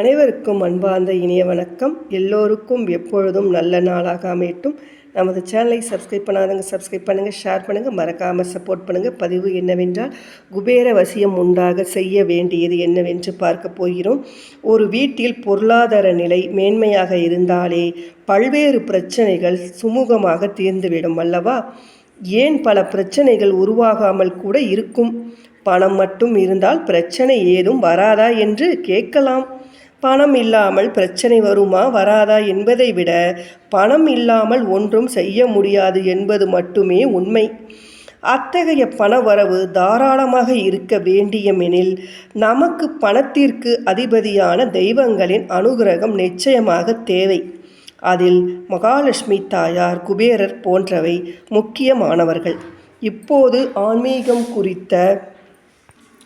அனைவருக்கும் அன்பார்ந்த இனிய வணக்கம். எல்லோருக்கும் எப்பொழுதும் நல்ல நாளாக அமையட்டும். நமது சேனலை சப்ஸ்கிரைப் பண்ணாதவங்க சப்ஸ்கிரைப் பண்ணுங்கள் ஷேர் பண்ணுங்கள் மறக்காமல் சப்போர்ட் பண்ணுங்கள் பதிவு என்னவென்றால் குபேர வசியம் உண்டாக செய்ய வேண்டியது என்னவென்று பார்க்க போகிறோம். ஒரு வீட்டில் பொருளாதார நிலை மேன்மையாக இருந்தாலே பல்வேறு பிரச்சனைகள் சுமூகமாக தீர்ந்துவிடும் அல்லவா? ஏன் பல பிரச்சனைகள் உருவாகாமல் கூட இருக்கும்? பணம் மட்டும் இருந்தால் பிரச்சனை ஏதும் வராதா என்று கேட்கலாம். பணம் இல்லாமல் பிரச்சனை வருமா வராதா என்பதை விட பணம் இல்லாமல் ஒன்றும் செய்ய முடியாது என்பது மட்டுமே உண்மை. அத்தகைய பணவரவு தாராளமாக இருக்க வேண்டியமெனில் நமக்கு பணத்திற்கு அதிபதியான தெய்வங்களின் அனுகிரகம் நிச்சயமாக தேவை. அதில் மகாலட்சுமி தாயார் குபேரர் போன்றவை முக்கியமானவர்கள். இப்போது ஆன்மீகம் குறித்த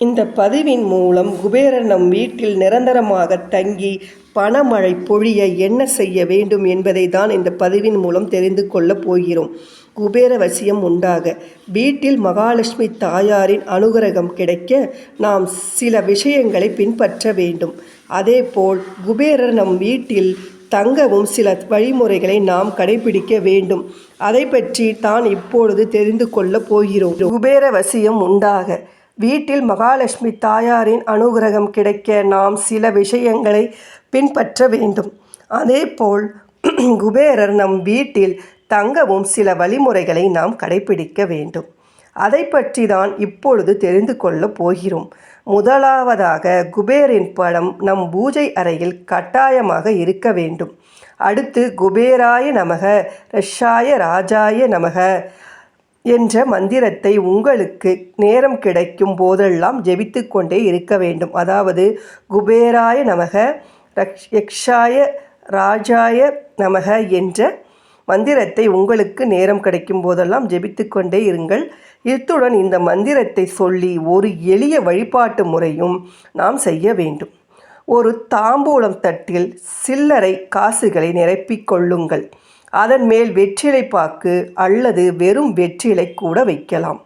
இந்த பதிவின் மூலம் குபேரன் நம் வீட்டில் நிரந்தரமாக தங்கி பணமழை பொழிய என்ன செய்ய வேண்டும் என்பதை தான் இந்த பதிவின் மூலம் தெரிந்து கொள்ளப் போகிறோம். குபேர வசியம் உண்டாக. வீட்டில் மகாலட்சுமி தாயாரின் அனுகிரகம் கிடைக்க நாம் சில விஷயங்களை பின்பற்ற வேண்டும். அதேபோல் குபேரர் நம் வீட்டில் தங்கவும் சில வழிமுறைகளை நாம் கடைபிடிக்க வேண்டும். அதை பற்றி தான் இப்பொழுது தெரிந்து கொள்ளப் போகிறோம். குபேர வசியம் உண்டாக. வீட்டில் மகாலட்சுமி தாயாரின் அனுகிரகம் கிடைக்க நாம் சில விஷயங்களை பின்பற்ற வேண்டும். அதேபோல் குபேரர் நம் வீட்டில் தங்கவும் சில வழிமுறைகளை நாம் கடைபிடிக்க வேண்டும். அதை பற்றி தான் இப்பொழுது தெரிந்து கொள்ளப் போகிறோம். முதலாவதாக குபேரின் படம் நம் பூஜை அறையில் கட்டாயமாக இருக்க வேண்டும். அடுத்து குபேராய நமக ரஷ்ஷாய ராஜாய நமக என்ற மந்திரத்தை உங்களுக்கு நேரம் கிடைக்கும் போதெல்லாம் ஜெபித்து கொண்டே இருக்க வேண்டும். அதாவது குபேராய நமக ரக்ஷ் யக்ஷாய ராஜாய நமக என்ற மந்திரத்தை உங்களுக்கு நேரம் கிடைக்கும் போதெல்லாம் ஜெபித்து கொண்டே இருங்கள். இத்துடன் இந்த மந்திரத்தை சொல்லி ஒரு எளிய வழிபாட்டு முறையும் நாம் செய்ய வேண்டும். ஒரு தாம்பூலம் தட்டில் சில்லறை காசுகளை நிரப்பிக் கொள்ளுங்கள். அதன் மேல் வெற்றிலை பாக்கு அல்லது வெறும் வெற்றிலை கூட வைக்கலாம்.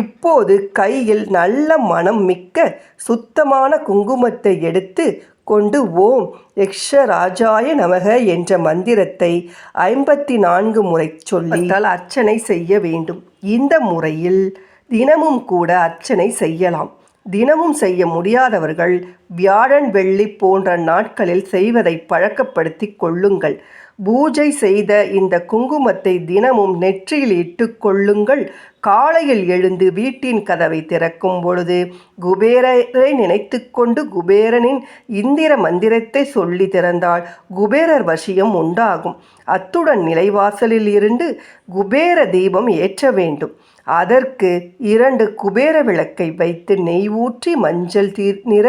இப்போது கையில் நல்ல மனம் மிக்க சுத்தமான குங்குமத்தை எடுத்து கொண்டு ஓம் யக்ஷராஜாய நமக என்ற மந்திரத்தை ஐம்பத்தி நான்கு முறை சொல்லித்தால் அர்ச்சனை செய்ய வேண்டும். இந்த முறையில் தினமும் கூட அர்ச்சனை செய்யலாம். தினமும் செய்ய முடியாதவர்கள் வியாழன் வெள்ளி போன்ற நாட்களில் செய்வதை பழக்கப்படுத்தி கொள்ளுங்கள். பூஜை செய்த இந்த குங்குமத்தை தினமும் நெற்றியில் இட்டு கொள்ளுங்கள். காலையில் எழுந்து வீட்டின் கதவை திறக்கும் பொழுது குபேரரை நினைத்து கொண்டு குபேரனின் இந்திர மந்திரத்தை சொல்லி திறந்தால் குபேரர் வசியம் உண்டாகும். அத்துடன் நிலைவாசலில் இருந்து குபேர தீபம் ஏற்ற வேண்டும். அதற்கு இரண்டு குபேர விளக்கை வைத்து நெய் ஊற்றி மஞ்சள் தீர் நிற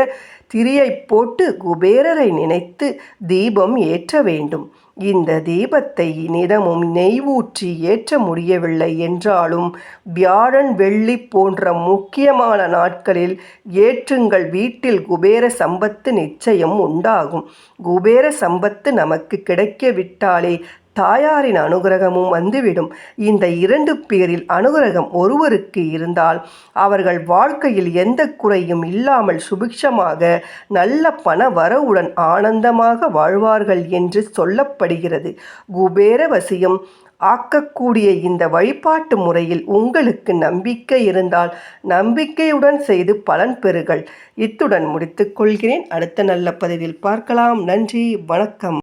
திரியை போட்டு குபேரரை நினைத்து தீபம் ஏற்ற வேண்டும். இந்த தீபத்தை இனிதமும் நெய் ஊற்றி ஏற்ற முடியவில்லை என்றாலும் வியாழன் வெள்ளி போன்ற முக்கியமான நாட்களில் ஏற்றுங்கள் வீட்டில் குபேர சம்பத்து நிச்சயம் உண்டாகும். குபேர சம்பத்து நமக்கு கிடைக்கவிட்டாலே தாயாரின் அனுகிரகமும் வந்துவிடும். இந்த இரண்டு பேரில் அனுகிரகம் ஒருவருக்கு இருந்தால் அவர்கள் வாழ்க்கையில் எந்த குறையும் இல்லாமல் சுபிக்ஷமாக நல்ல பண வரவுடன் ஆனந்தமாக வாழ்வார்கள் என்று சொல்லப்படுகிறது. குபேர வசியம் ஆக்கக்கூடிய இந்த வழிபாட்டு முறையில் உங்களுக்கு நம்பிக்கை இருந்தால் நம்பிக்கையுடன் செய்து பலன் பெறுகள் இத்துடன் முடித்துக்கொள்கிறேன் அடுத்த நல்ல பதிவில் பார்க்கலாம். நன்றி. வணக்கம்.